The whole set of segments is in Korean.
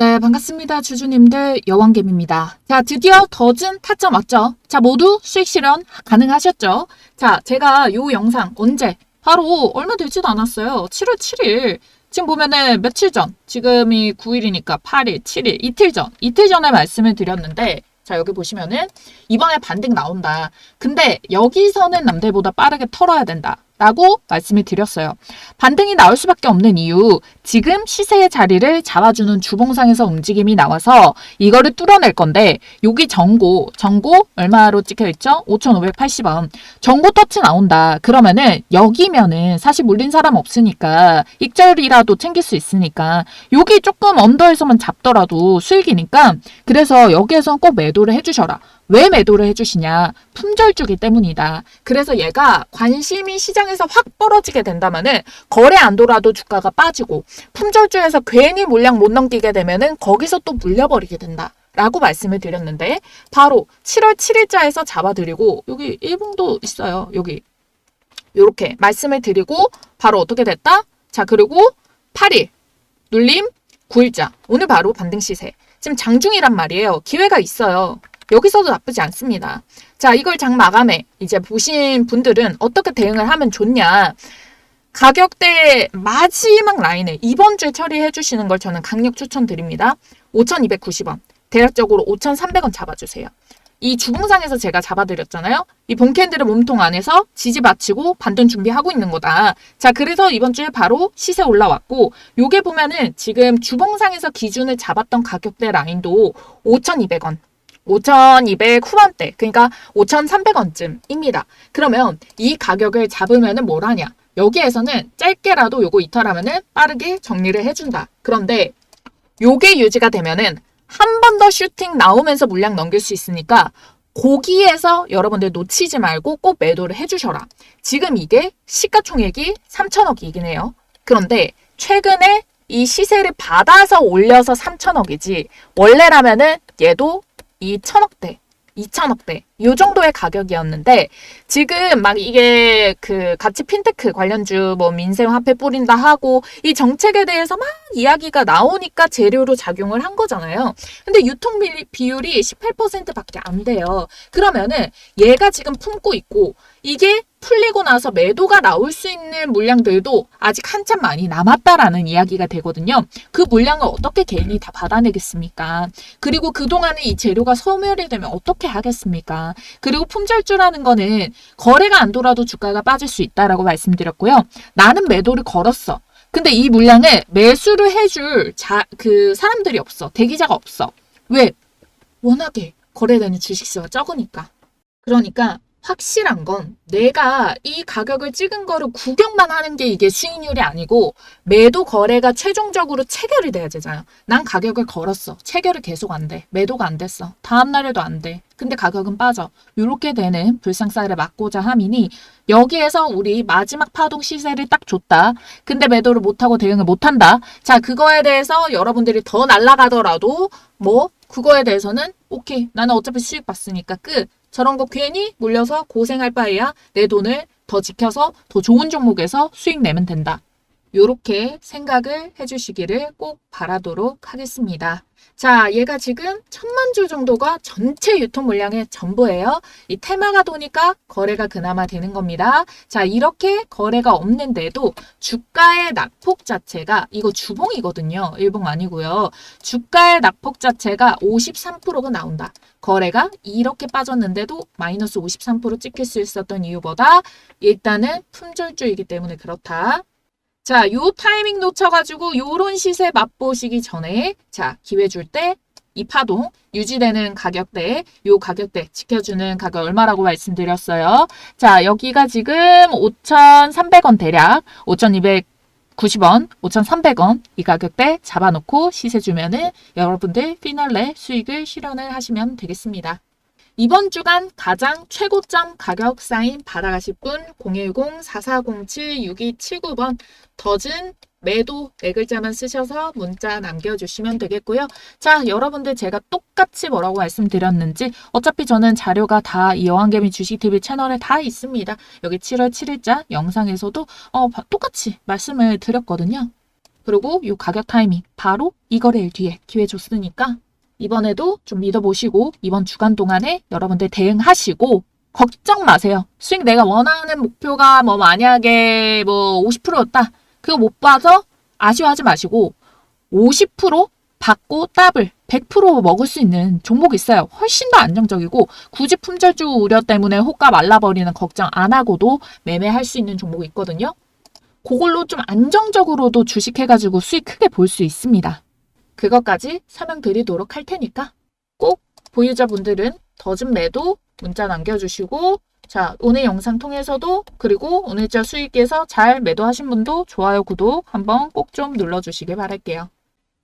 네, 반갑습니다. 주주님들 여왕겜입니다. 자, 드디어 더즌 타점 왔죠? 자, 모두 수익 실현 가능하셨죠? 자, 제가 요 영상 언제? 바로 얼마 되지도 않았어요. 7월 7일. 지금 보면은 며칠 전, 지금이 9일이니까 8일, 7일, 이틀 전, 이틀 전에 말씀을 드렸는데, 자, 여기 보시면은 이번에 반등 나온다. 근데 여기서는 남들보다 빠르게 털어야 된다. 라고 말씀을 드렸어요. 반등이 나올 수밖에 없는 이유, 지금 시세의 자리를 잡아주는 주봉상에서 움직임이 나와서 이거를 뚫어낼 건데, 여기 정고, 정고 얼마로 찍혀 있죠? 5,580원. 정고 터치 나온다. 그러면은 여기면은 사실 물린 사람 없으니까 익절이라도 챙길 수 있으니까 여기 조금 언더에서만 잡더라도 수익이니까 그래서 여기에선 꼭 매도를 해주셔라. 왜 매도를 해주시냐? 품절주기 때문이다. 그래서 얘가 관심이 시장에서 확 떨어지게 된다면은 거래 안 돌아도 주가가 빠지고 품절주에서 괜히 물량 못 넘기게 되면은 거기서 또 물려버리게 된다. 라고 말씀을 드렸는데 바로 7월 7일자에서 잡아드리고 여기 일봉도 있어요. 여기 요렇게 말씀을 드리고 바로 어떻게 됐다? 자 그리고 8일 눌림 9일자 오늘 바로 반등 시세 지금 장중이란 말이에요. 기회가 있어요. 여기서도 나쁘지 않습니다. 자, 이걸 장 마감해. 이제 보신 분들은 어떻게 대응을 하면 좋냐. 가격대 마지막 라인에 이번 주에 처리해 주시는 걸 저는 강력 추천드립니다. 5,290원. 대략적으로 5,300원 잡아주세요. 이 주봉상에서 제가 잡아드렸잖아요. 이 본캔들의 몸통 안에서 지지 마치고 반등 준비하고 있는 거다. 자, 그래서 이번 주에 바로 시세 올라왔고, 요게 보면은 지금 주봉상에서 기준을 잡았던 가격대 라인도 5,200원. 5,200 후반대, 그러니까 5,300원쯤입니다. 그러면 이 가격을 잡으면은 뭘 하냐? 여기에서는 짧게라도 요거 이탈하면은 빠르게 정리를 해준다. 그런데 요게 유지가 되면은 한 번 더 슈팅 나오면서 물량 넘길 수 있으니까 거기에서 여러분들 놓치지 말고 꼭 매도를 해주셔라. 지금 이게 시가총액이 3천억이긴 해요. 그런데 최근에 이 시세를 받아서 올려서 3천억이지 원래라면은 얘도 2천억대 2천억대 요 정도의 가격이었는데 지금 막 이게 그 가치 핀테크 관련주 뭐 민생 화폐 뿌린다 하고 이 정책에 대해서 막 이야기가 나오니까 재료로 작용을 한 거잖아요. 근데 유통 비율이 18%밖에 안 돼요. 그러면은 얘가 지금 품고 있고 이게 풀리고 나서 매도가 나올 수 있는 물량들도 아직 한참 많이 남았다라는 이야기가 되거든요. 그 물량을 어떻게 개인이 다 받아내겠습니까? 그리고 그동안에 이 재료가 소멸이 되면 어떻게 하겠습니까? 그리고 품절주라는 거는 거래가 안 돌아도 주가가 빠질 수 있다라고 말씀드렸고요. 나는 매도를 걸었어. 근데 이 물량을 매수를 해줄 자, 그 사람들이 없어. 대기자가 없어. 왜? 워낙에 거래되는 주식수가 적으니까. 그러니까 확실한 건 내가 이 가격을 찍은 거를 구경만 하는 게 이게 수익률이 아니고 매도 거래가 최종적으로 체결이 돼야 되잖아요. 난 가격을 걸었어. 체결이 계속 안 돼. 매도가 안 됐어. 다음 날에도 안 돼. 근데 가격은 빠져. 이렇게 되는 불상사를 막고자 함이니 여기에서 우리 마지막 파동 시세를 딱 줬다. 근데 매도를 못하고 대응을 못한다. 자, 그거에 대해서 여러분들이 더 날라가더라도 뭐 그거에 대해서는 오케이. 나는 어차피 수익 봤으니까 끝. 저런 거 괜히 물려서 고생할 바에야 내 돈을 더 지켜서 더 좋은 종목에서 수익 내면 된다. 요렇게 생각을 해주시기를 꼭 바라도록 하겠습니다. 자, 얘가 지금 천만 주 정도가 전체 유통 물량의 전부예요. 이 테마가 도니까 거래가 그나마 되는 겁니다. 자, 이렇게 거래가 없는데도 주가의 낙폭 자체가 이거 주봉이거든요. 일봉 아니고요. 주가의 낙폭 자체가 53%가 나온다. 거래가 이렇게 빠졌는데도 마이너스 53% 찍힐 수 있었던 이유보다 일단은 품절주이기 때문에 그렇다. 자, 요 타이밍 놓쳐가지고 요런 시세 맛보시기 전에 자, 기회 줄 때 이 파동 유지되는 가격대, 요 가격대 지켜주는 가격 얼마라고 말씀드렸어요. 자, 여기가 지금 5,300원 대략 5,290원, 5,300원 이 가격대 잡아놓고 시세 주면은 여러분들 피날레 수익을 실현을 하시면 되겠습니다. 이번 주간 가장 최고점 가격 사인 받아가실 분 010-4407-6279번 더즌 매도 네 글자만 쓰셔서 문자 남겨주시면 되겠고요. 자, 여러분들 제가 똑같이 뭐라고 말씀드렸는지 어차피 저는 자료가 다 이 여왕개미 주식TV 채널에 다 있습니다. 여기 7월 7일자 영상에서도 어, 똑같이 말씀을 드렸거든요. 그리고 이 가격 타이밍 바로 이 거래일 뒤에 기회 줬으니까 이번에도 좀 믿어보시고 이번 주간 동안에 여러분들 대응하시고 걱정 마세요. 수익 내가 원하는 목표가 뭐 만약에 뭐 50%였다. 그거 못 봐서 아쉬워하지 마시고 50% 받고 더블 100% 먹을 수 있는 종목 있어요. 훨씬 더 안정적이고 굳이 품절주 우려 때문에 호가 말라버리는 걱정 안 하고도 매매할 수 있는 종목이 있거든요. 그걸로 좀 안정적으로도 주식해가지고 수익 크게 볼 수 있습니다. 그것까지 설명드리도록 할 테니까 꼭 보유자분들은 더좀 매도 문자 남겨주시고 자 오늘 영상 통해서도 그리고 오늘자 수익에서 잘 매도하신 분도 좋아요 구독 한번 꼭 좀 눌러주시길 바랄게요.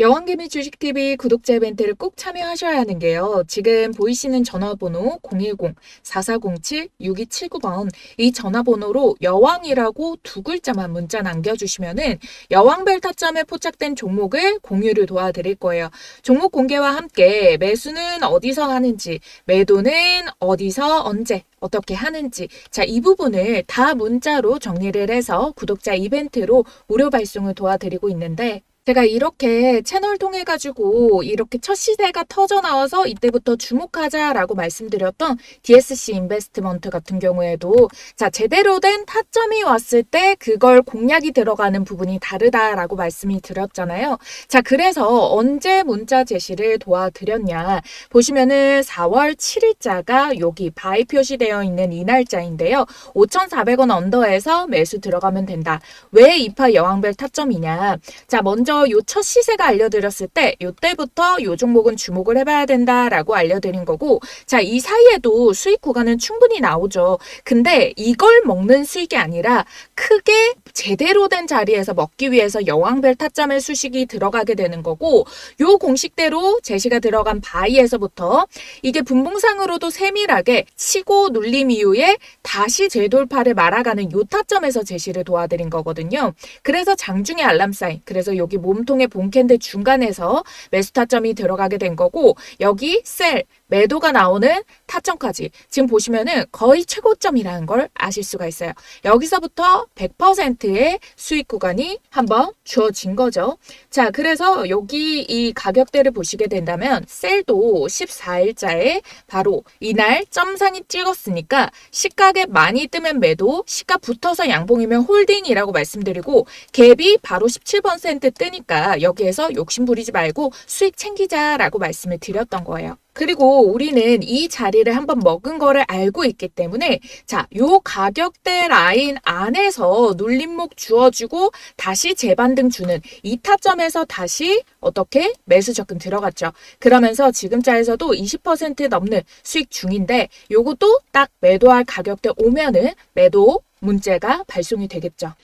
여왕개미 주식TV 구독자 이벤트를 꼭 참여하셔야 하는 게요. 지금 보이시는 전화번호 010-4407-6279번 이 전화번호로 여왕이라고 두 글자만 문자 남겨주시면은 여왕별 타점에 포착된 종목을 공유를 도와드릴 거예요. 종목 공개와 함께 매수는 어디서 하는지, 매도는 어디서 언제 어떻게 하는지 자 이 부분을 다 문자로 정리를 해서 구독자 이벤트로 무료 발송을 도와드리고 있는데 제가 이렇게 채널 통해 가지고 이렇게 첫 시세가 터져 나와서 이때부터 주목하자라고 말씀드렸던 DSC 인베스트먼트 같은 경우에도 자 제대로 된 타점이 왔을 때 그걸 공략이 들어가는 부분이 다르다라고 말씀이 드렸잖아요. 자 그래서 언제 문자 제시를 도와드렸냐 보시면은 4월 7일자가 여기 바이 표시되어 있는 이 날짜인데요. 5,400원 언더에서 매수 들어가면 된다. 왜 이파 여왕별 타점이냐? 자 먼저 요 첫 시세가 알려드렸을 때 요때부터 요 종목은 주목을 해봐야 된다라고 알려드린 거고 자 이 사이에도 수익 구간은 충분히 나오죠. 근데 이걸 먹는 수익이 아니라 크게 제대로 된 자리에서 먹기 위해서 여왕별 타점의 수식이 들어가게 되는 거고 요 공식대로 제시가 들어간 바이에서부터 이게 분봉상으로도 세밀하게 치고 눌림 이후에 다시 재돌파를 말아가는 요 타점에서 제시를 도와드린 거거든요. 그래서 장중의 알람 사인 그래서 여기 몸통의 본캔들 중간에서 매수 타점이 들어가게 된 거고 여기 셀 매도가 나오는 타점까지 지금 보시면은 거의 최고점이라는 걸 아실 수가 있어요. 여기서부터 100%의 수익 구간이 한번 주어진 거죠. 자, 그래서 여기 이 가격대를 보시게 된다면 셀도 14일자에 바로 이날 점상이 찍었으니까 시가에 많이 뜨면 매도, 시가 붙어서 양봉이면 홀딩이라고 말씀드리고 갭이 바로 17% 뜨니까 여기에서 욕심 부리지 말고 수익 챙기자라고 말씀을 드렸던 거예요. 그리고 우리는 이 자리를 한번 먹은 거를 알고 있기 때문에 자, 요 가격대 라인 안에서 눌림목 주어주고 다시 재반등 주는 이 타점에서 다시 어떻게 매수 접근 들어갔죠. 그러면서 지금자에서도 20% 넘는 수익 중인데 요것도 딱 매도할 가격대 오면은 매도 문제가 발송이 되겠죠.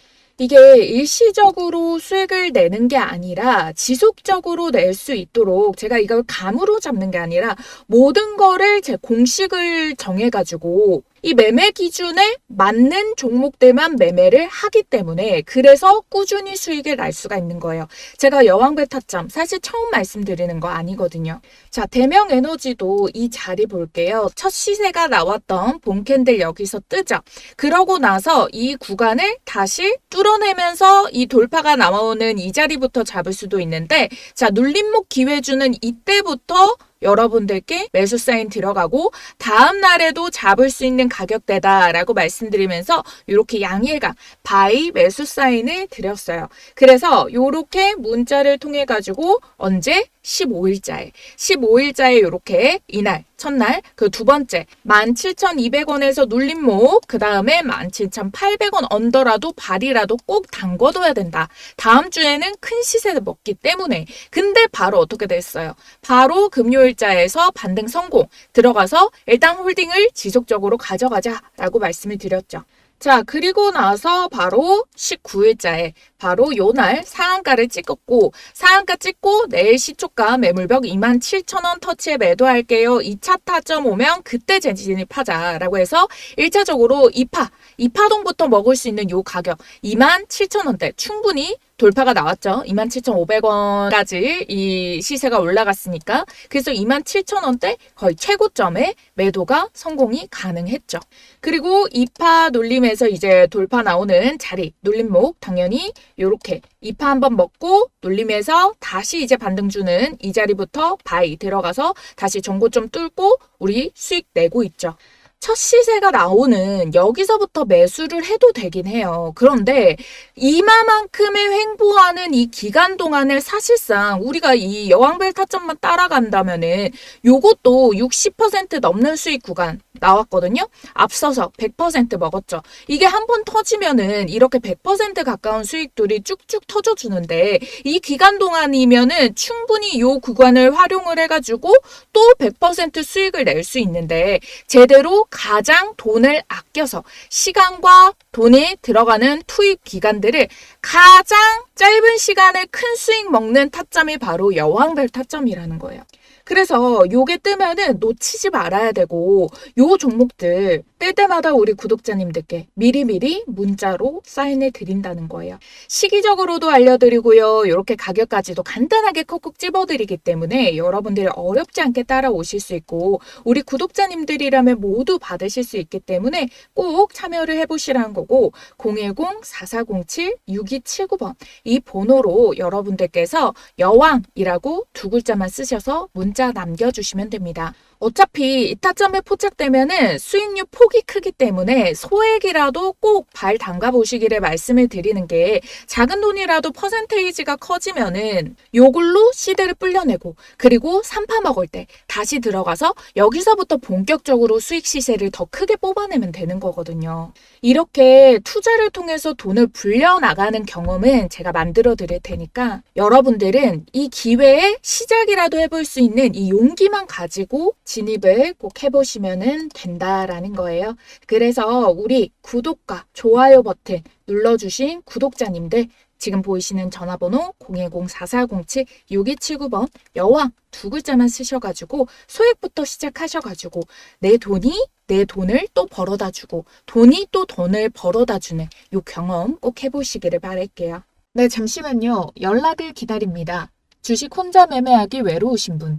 이게 일시적으로 수익을 내는 게 아니라 지속적으로 낼 수 있도록 제가 이걸 감으로 잡는 게 아니라 모든 거를 제 공식을 정해가지고 이 매매 기준에 맞는 종목들만 매매를 하기 때문에 그래서 꾸준히 수익을 날 수가 있는 거예요. 제가 여왕배 타점 사실 처음 말씀드리는 거 아니거든요. 자, 대명 에너지도 이 자리 볼게요. 첫 시세가 나왔던 본캔들 여기서 뜨죠. 그러고 나서 이 구간을 다시 뚫어내면서 이 돌파가 나오는 이 자리부터 잡을 수도 있는데 자, 눌림목 기회 주는 이때부터 여러분들께 매수 사인 들어가고 다음 날에도 잡을 수 있는 가격대다라고 말씀드리면서 이렇게 양일간 바이 매수 사인을 드렸어요. 그래서 이렇게 문자를 통해 가지고 언제 15일자에 15일자에 이렇게 이날 첫날 그 두 번째 17,200원에서 눌림목 그 다음에 17,800원 언더라도 발이라도 꼭 담궈둬야 된다. 다음 주에는 큰 시세를 먹기 때문에 근데 바로 어떻게 됐어요? 바로 금요일자에서 반등 성공 들어가서 일단 홀딩을 지속적으로 가져가자라고 말씀을 드렸죠. 자, 그리고 나서 바로 19일자에 바로 요날 상한가를 찍었고 상한가 찍고 내일 시초가 매물벽 27,000원 터치에 매도할게요. 2차 타점 오면 그때 재진입하자라고 해서 1차적으로 2파, 2파동부터 먹을 수 있는 요 가격 27,000원대 충분히 돌파가 나왔죠. 27,500원까지 이 시세가 올라갔으니까. 그래서 27,000원대 거의 최고점에 매도가 성공이 가능했죠. 그리고 2파 놀림에서 이제 돌파 나오는 자리, 놀림목 당연히 요렇게 2파 한번 먹고 놀림에서 다시 이제 반등 주는 이 자리부터 바이 들어가서 다시 정고점 뚫고 우리 수익 내고 있죠. 첫 시세가 나오는 여기서부터 매수를 해도 되긴 해요. 그런데 이마만큼의 횡보하는 이 기간 동안을 사실상 우리가 이 여왕벨 타점만 따라간다면은 요것도 60% 넘는 수익 구간 나왔거든요. 앞서서 100% 먹었죠. 이게 한 번 터지면은 이렇게 100% 가까운 수익들이 쭉쭉 터져 주는데 이 기간 동안이면은 충분히 요 구간을 활용을 해 가지고 또 100% 수익을 낼 수 있는데 제대로 가장 돈을 아껴서 시간과 돈이 들어가는 투입 기간들을 가장 짧은 시간에 큰 수익 먹는 타점이 바로 여왕별 타점이라는 거예요. 그래서 요게 뜨면은 놓치지 말아야 되고 요 종목들 뜰 때마다 우리 구독자님들께 미리미리 문자로 사인해 드린다는 거예요. 시기적으로도 알려드리고요. 이렇게 가격까지도 간단하게 콕콕 찝어드리기 때문에 여러분들이 어렵지 않게 따라오실 수 있고 우리 구독자님들이라면 모두 받으실 수 있기 때문에 꼭 참여를 해보시라는 거고 010-4407-6279번 이 번호로 여러분들께서 여왕이라고 두 글자만 쓰셔서 문자 남겨주시면 됩니다. 어차피 이 타점에 포착되면은 수익률 폭이 크기 때문에 소액이라도 꼭 발 담가 보시기를 말씀을 드리는 게 작은 돈이라도 퍼센테이지가 커지면은 요걸로 시대를 불려내고 그리고 삼파 먹을 때 다시 들어가서 여기서부터 본격적으로 수익 시세를 더 크게 뽑아내면 되는 거거든요. 이렇게 투자를 통해서 돈을 불려 나가는 경험은 제가 만들어 드릴 테니까 여러분들은 이 기회에 시작이라도 해볼 수 있는 이 용기만 가지고 진입을 꼭 해보시면 된다라는 거예요. 그래서 우리 구독과 좋아요 버튼 눌러주신 구독자님들 지금 보이시는 전화번호 010-4407-6279번 여왕 두 글자만 쓰셔가지고 소액부터 시작하셔가지고 내 돈이 내 돈을 또 벌어다 주고 돈이 또 돈을 벌어다 주는 요 경험 꼭 해보시기를 바랄게요. 네, 잠시만요. 연락을 기다립니다. 주식 혼자 매매하기 외로우신 분,